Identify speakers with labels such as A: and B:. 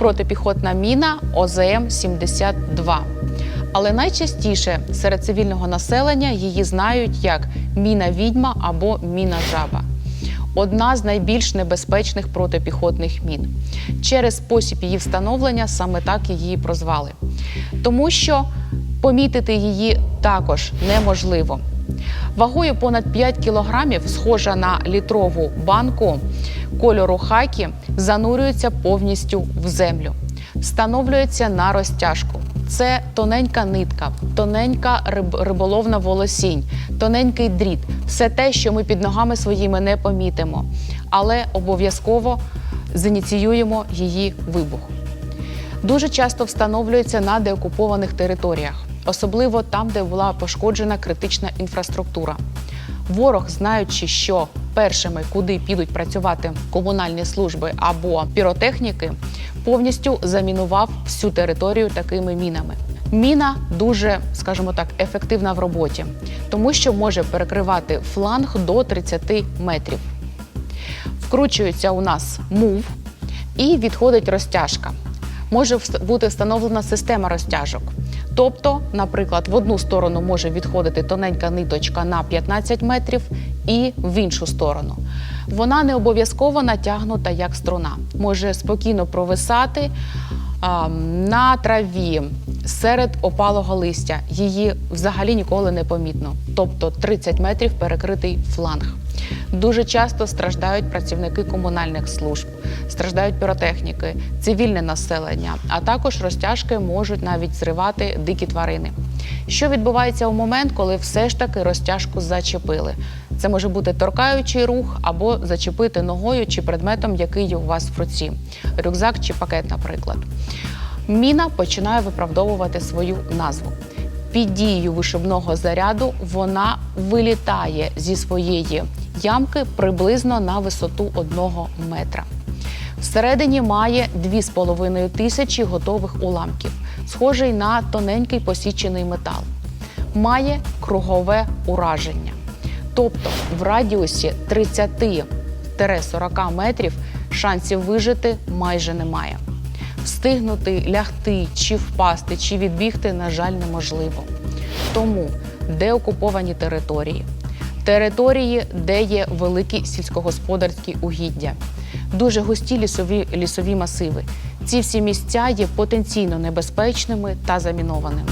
A: протипіхотна міна ОЗМ-72. Але найчастіше серед цивільного населення її знають як міна відьма або міна жаба. Одна з найбільш небезпечних протипіхотних мін. Через спосіб її встановлення саме так її прозвали. Тому що помітити її також неможливо. Вагою понад 5 кілограмів, схожа на літрову банку кольору хакі, занурюється повністю в землю, встановлюється на розтяжку. Це тоненька нитка, тоненька риб- риболовна волосінь, тоненький дріт все те, що ми під ногами своїми не помітимо, але обов'язково зініціюємо її вибух дуже часто встановлюється на деокупованих територіях, особливо там, де була пошкоджена критична інфраструктура. Ворог, знаючи, що першими, куди підуть працювати комунальні служби або піротехніки, повністю замінував всю територію такими мінами. Міна дуже, скажімо так, ефективна в роботі, тому що може перекривати фланг до 30 метрів вкручується у нас мув і відходить розтяжка. Може бути встановлена система розтяжок. Тобто, наприклад, в одну сторону може відходити тоненька ниточка на 15 метрів і в іншу сторону. Вона не обов'язково натягнута як струна, може спокійно провисати а, на траві серед опалого листя. Її взагалі ніколи не помітно. Тобто 30 метрів перекритий фланг. Дуже часто страждають працівники комунальних служб, страждають піротехніки, цивільне населення, а також розтяжки можуть навіть зривати дикі тварини. Що відбувається у момент, коли все ж таки розтяжку зачепили? Це може бути торкаючий рух або зачепити ногою чи предметом, який у вас в руці, рюкзак чи пакет, наприклад. Міна починає виправдовувати свою назву. Під дією вишибного заряду вона вилітає зі своєї ямки приблизно на висоту одного метра. Всередині має 2,5 тисячі готових уламків, схожий на тоненький посічений метал. Має кругове ураження. Тобто в радіусі 30-40 метрів шансів вижити майже немає. Встигнути лягти, чи впасти, чи відбігти, на жаль, неможливо. Тому деокуповані території, території, де є великі сільськогосподарські угіддя, дуже густі лісові, лісові масиви. Ці всі місця є потенційно небезпечними та замінованими.